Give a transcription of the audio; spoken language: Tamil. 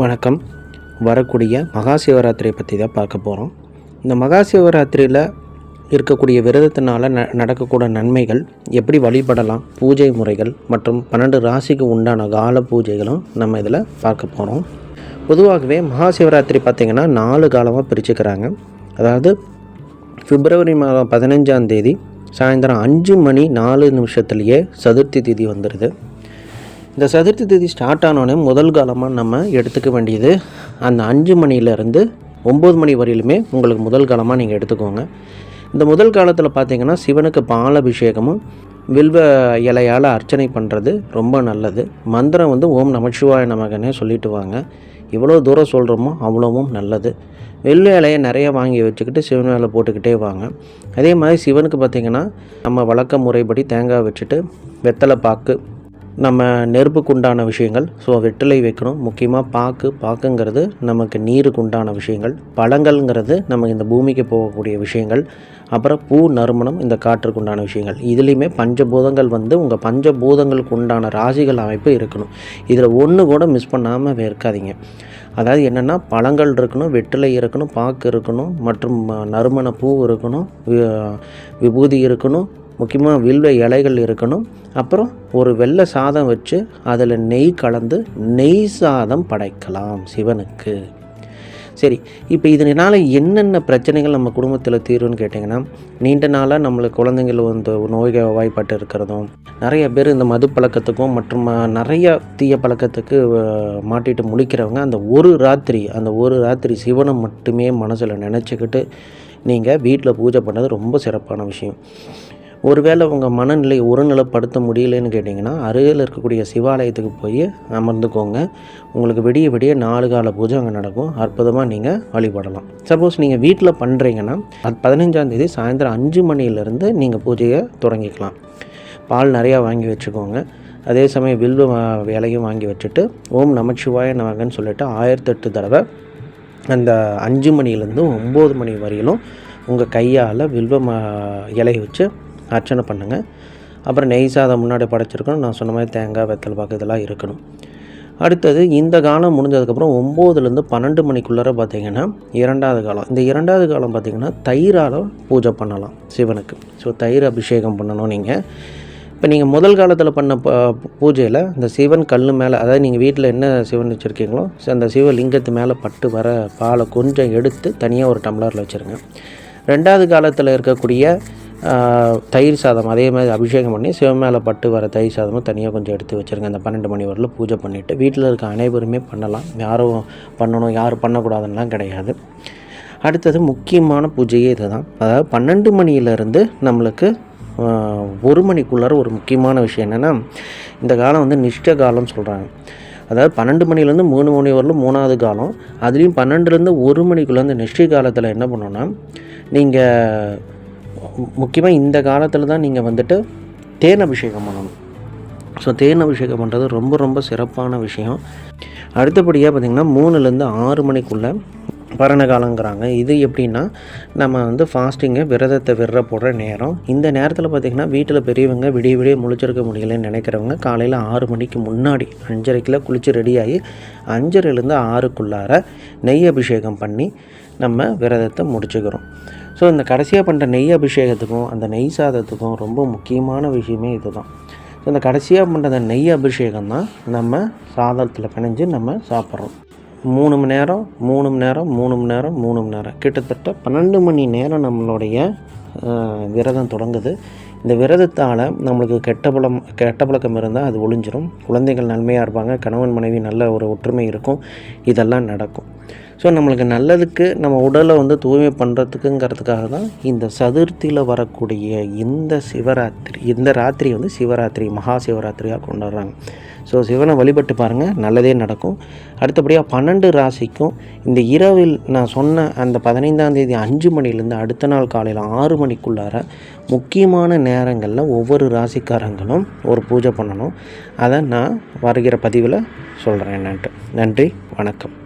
வணக்கம். வரக்கூடிய மகா சிவராத்திரியை பற்றி தான் பார்க்க போகிறோம் இந்த மகா சிவராத்திரியில் இருக்கக்கூடிய விரதத்தினால் ந நடக்கக்கூடிய நன்மைகள் எப்படி வழிபடலாம் பூஜை முறைகள் மற்றும் பன்னெண்டு ராசிக்கு உண்டான கால பூஜைகளும் நம்ம இதில் பார்க்க போகிறோம் பொதுவாகவே மகா சிவராத்திரி பார்த்திங்கன்னா நாலு காலமாக பிரிச்சுக்கிறாங்க. அதாவது பிப்ரவரி மாதம் பதினஞ்சாம் தேதி சாயந்தரம் அஞ்சு மணி நாலு நிமிஷத்துலேயே சதுர்த்தி திதி வந்துடுது இந்த சதுர்த்தி திதி ஸ்டார்ட் ஆனோடனே முதல் காலமாக நம்ம எடுத்துக்க வேண்டியது அந்த அஞ்சு மணிலேருந்து ஒம்பது மணி வரையிலுமே உங்களுக்கு முதல் காலமாக நீங்கள் எடுத்துக்கோங்க. இந்த முதல் காலத்தில் பார்த்தீங்கன்னா சிவனுக்கு பால் அபிஷேகமும் வில்வ இலையால் அர்ச்சனை பண்ணுறது ரொம்ப நல்லது. மந்திரம் வந்து ஓம் நமச்சிவாய நமகனே சொல்லிட்டு வாங்க. எவ்வளோ தூரம் சொல்கிறோமோ அவ்வளோவும் நல்லது. வெள்ளை இலையை நிறைய வாங்கி வச்சுக்கிட்டு சிவன் வேலை போட்டுக்கிட்டே வாங்க. அதே மாதிரி சிவனுக்கு பார்த்திங்கன்னா நம்ம வழக்க முறைப்படி தேங்காய் வச்சுட்டு வெத்தலை பாக்கு நம்ம நெருப்புக்கு உண்டான விஷயங்கள் ஸோ வெற்றிலை வைக்கணும். முக்கியமாக பாக்கு பாக்குங்கிறது நமக்கு நீருக்கு உண்டான விஷயங்கள். பழங்கள்ங்கிறது நம்ம இந்த பூமிக்கு போகக்கூடிய விஷயங்கள். அப்புறம் பூ நறுமணம் இந்த காற்றுக்கு உண்டான விஷயங்கள். இதுலேயுமே பஞ்சபூதங்கள் வந்து உங்கள் பஞ்சபூதங்களுக்கு உண்டான ராசிகள் அமைப்பு இருக்கணும். இதில் ஒன்று கூட மிஸ் பண்ணாமல் இருக்காதீங்க அதாவது என்னென்னா பழங்கள் இருக்கணும் வெற்றிலை இருக்கணும் பாக்கு இருக்கணும் மற்றும் நறுமண பூ இருக்கணும் விபூதி இருக்கணும் முக்கியமாக வில்வ இலைகள் இருக்கணும். அப்புறம் ஒரு வெள்ளை சாதம் வச்சு அதில் நெய் கலந்து நெய் சாதம் படைக்கலாம் சிவனுக்கு. சரி இப்போ இதனால் என்னென்ன பிரச்சனைகள் நம்ம குடும்பத்தில் தீரும்னு கேட்டிங்கன்னா நீண்ட நாளாக நம்மளுக்கு குழந்தைங்கள் வந்து நோய்கள் வாய்ப்பட்டு இருக்கிறதும் நிறைய பேர் இந்த மது பழக்கத்துக்கும் மற்றும் நிறைய தீய பழக்கத்துக்கு மாட்டிட்டு முழிக்கிறவங்க அந்த ஒரு ராத்திரி அந்த ஒரு ராத்திரி சிவனை மட்டுமே மனசில் நினச்சிக்கிட்டு நீங்கள் வீட்டில் பூஜை பண்ணது ரொம்ப சிறப்பான விஷயம். ஒருவேளை உங்கள் மனநிலை ஒருநிலைப்படுத்த முடியலன்னு கேட்டிங்கன்னா அருகில் இருக்கக்கூடிய சிவாலயத்துக்கு போய் அமர்ந்துக்கோங்க. உங்களுக்கு விடிய விடிய நாலு கால பூஜை அங்கே நடக்கும். அற்புதமாக நீங்கள் வழிபடலாம். சப்போஸ் நீங்கள் வீட்டில் பண்ணுறீங்கன்னா அது பதினஞ்சாந்தேதி சாயந்தரம் அஞ்சு மணிலேருந்து நீங்கள் பூஜையை தொடங்கிக்கலாம். பால் நிறையா வாங்கி வச்சுக்கோங்க. அதே சமயம் வில்வ வேலையும் வாங்கி வச்சுட்டு ஓம் நமச்சிவாய நமகன்னு சொல்லிட்டு ஆயிரத்தெட்டு தடவை அந்த அஞ்சு மணிலேருந்து ஒம்பது மணி வரையிலும் உங்கள் கையால் வில்வ இலையை வச்சு அர்ச்சனை பண்ணுங்கள் அப்புறம் நெய் சாதம் முன்னாடி படைச்சிருக்கணும். நான் சொன்ன மாதிரி தேங்காய் வெத்தல் பாக்கு இதெல்லாம் இருக்கணும். அடுத்தது இந்த காலம் முடிஞ்சதுக்கப்புறம் ஒம்போதுலேருந்து பன்னெண்டு மணிக்குள்ளார பார்த்திங்கன்னா இரண்டாவது காலம். இந்த இரண்டாவது காலம் பார்த்திங்கன்னா தயிரால் பூஜை பண்ணலாம் சிவனுக்கு. ஸோ தயிர் அபிஷேகம் பண்ணணும் நீங்கள் இப்போ நீங்கள் முதல் காலத்தில் பண்ண பூஜையில் இந்த சிவன் கல் மேலே அதாவது நீங்கள் வீட்டில் என்ன சிவன் வச்சுருக்கீங்களோ அந்த சிவலிங்கத்து மேலே பட்டு வர பாலை கொஞ்சம் எடுத்து தனியாக ஒரு டம்ளரில் வச்சுருங்க. ரெண்டாவது காலத்தில் இருக்கக்கூடிய தயிர் சாதம் அதே மாதிரி அபிஷேகம் பண்ணி சிவன் மேலே பட்டு வர தயிர் சாதமும் தனியாக கொஞ்சம் எடுத்து வச்சுருங்க. அந்த பன்னெண்டு மணி வரல பூஜை பண்ணிவிட்டு வீட்டில் இருக்க அனைவருமே பண்ணலாம். யாரும் பண்ணணும் யாரும் பண்ணக்கூடாதுன்னெலாம் கிடையாது. அடுத்தது முக்கியமான பூஜையே இது தான் அதாவது பன்னெண்டு மணியிலேருந்து நம்மளுக்கு ஒரு மணிக்குள்ளார ஒரு முக்கியமான விஷயம் என்னென்னா இந்த காலம் வந்து நிஷ்ட காலம்னு சொல்கிறாங்க அதாவது பன்னெண்டு மணிலேருந்து மூணு மணி வரலும் மூணாவது காலம். அதுலேயும் பன்னெண்டுலேருந்து ஒரு மணிக்குள்ளே அந்த நிஷ்டி காலத்தில் என்ன பண்ணோன்னா நீங்கள் முக்கியமாக இந்த காலத்தில் தான் நீங்கள் வந்துட்டு தேன் அபிஷேகம் பண்ணணும். ஸோ தேன் அபிஷேகம் பண்ணுறது ரொம்ப ரொம்ப சிறப்பான விஷயம். அடுத்தபடியாக பார்த்திங்கன்னா மூணுலேருந்து ஆறு மணிக்குள்ளே பரண காலங்கிறாங்க. இது எப்படின்னா நம்ம வந்து ஃபாஸ்டிங்கு விரதத்தை விடுற போடுற நேரம். இந்த நேரத்தில் பார்த்திங்கன்னா வீட்டில் பெரியவங்க விடிய விடிய முழிச்சிருக்க முடியலன்னு நினைக்கிறவங்க காலையில் ஆறு மணிக்கு முன்னாடி அஞ்சரைக்கில் குளித்து ரெடியாகி அஞ்சரைலேருந்து ஆறுக்குள்ளார நெய் அபிஷேகம் பண்ணி நம்ம விரதத்தை முடிச்சுக்கிறோம். ஸோ இந்த கடைசியாக பண்ணுற நெய் அபிஷேகத்துக்கும் அந்த நெய் சாதத்துக்கும் ரொம்ப முக்கியமான விஷயமே இதுதான். ஸோ இந்த கடைசியாக பண்ணுற அந்த நெய் அபிஷேகம் தான் நம்ம சாதத்தில் பிணைஞ்சு நம்ம சாப்பிட்றோம். மூணு மணி நேரம் மூணு மணி நேரம் மூணு மணி நேரம் மூணு மணி நேரம். கிட்டத்தட்ட பன்னெண்டு மணி நேரம் நம்மளுடைய விரதம் தொடங்குது. இந்த விரதத்தால் நம்மளுக்கு கெட்ட பழம் கெட்ட பழக்கம் இருந்தால் அது ஒளிஞ்சிரும். குழந்தைகள் நன்மையாக இருப்பாங்க கணவன் மனைவி நல்ல ஒரு ஒற்றுமை இருக்கும். இதெல்லாம் நடக்கும். ஸோ நம்மளுக்கு நல்லதுக்கு நம்ம உடலை வந்து தூய்மை பண்ணுறதுக்குங்கிறதுக்காக தான் இந்த சதுர்த்தியில் வரக்கூடிய இந்த சிவராத்திரி இந்த ராத்திரி வந்து சிவராத்திரி மகா சிவராத்திரியாக கொண்டாடுறாங்க. ஸோ சிவனை வழிபட்டு பாருங்கள் நல்லதே நடக்கும். அடுத்தபடியாக பன்னெண்டு ராசிக்கும் இந்த இரவில் நான் சொன்ன அந்த பதினைந்தாம் தேதி அஞ்சு மணிலேருந்து அடுத்த நாள் காலையில் ஆறு மணிக்குள்ளார முக்கியமான நேரங்களில் ஒவ்வொரு ராசிக்காரங்களும் ஒரு பூஜை பண்ணணும். அதை நான் வருகிற பதிவில் சொல்கிறேன் நன்றி நன்றி வணக்கம்.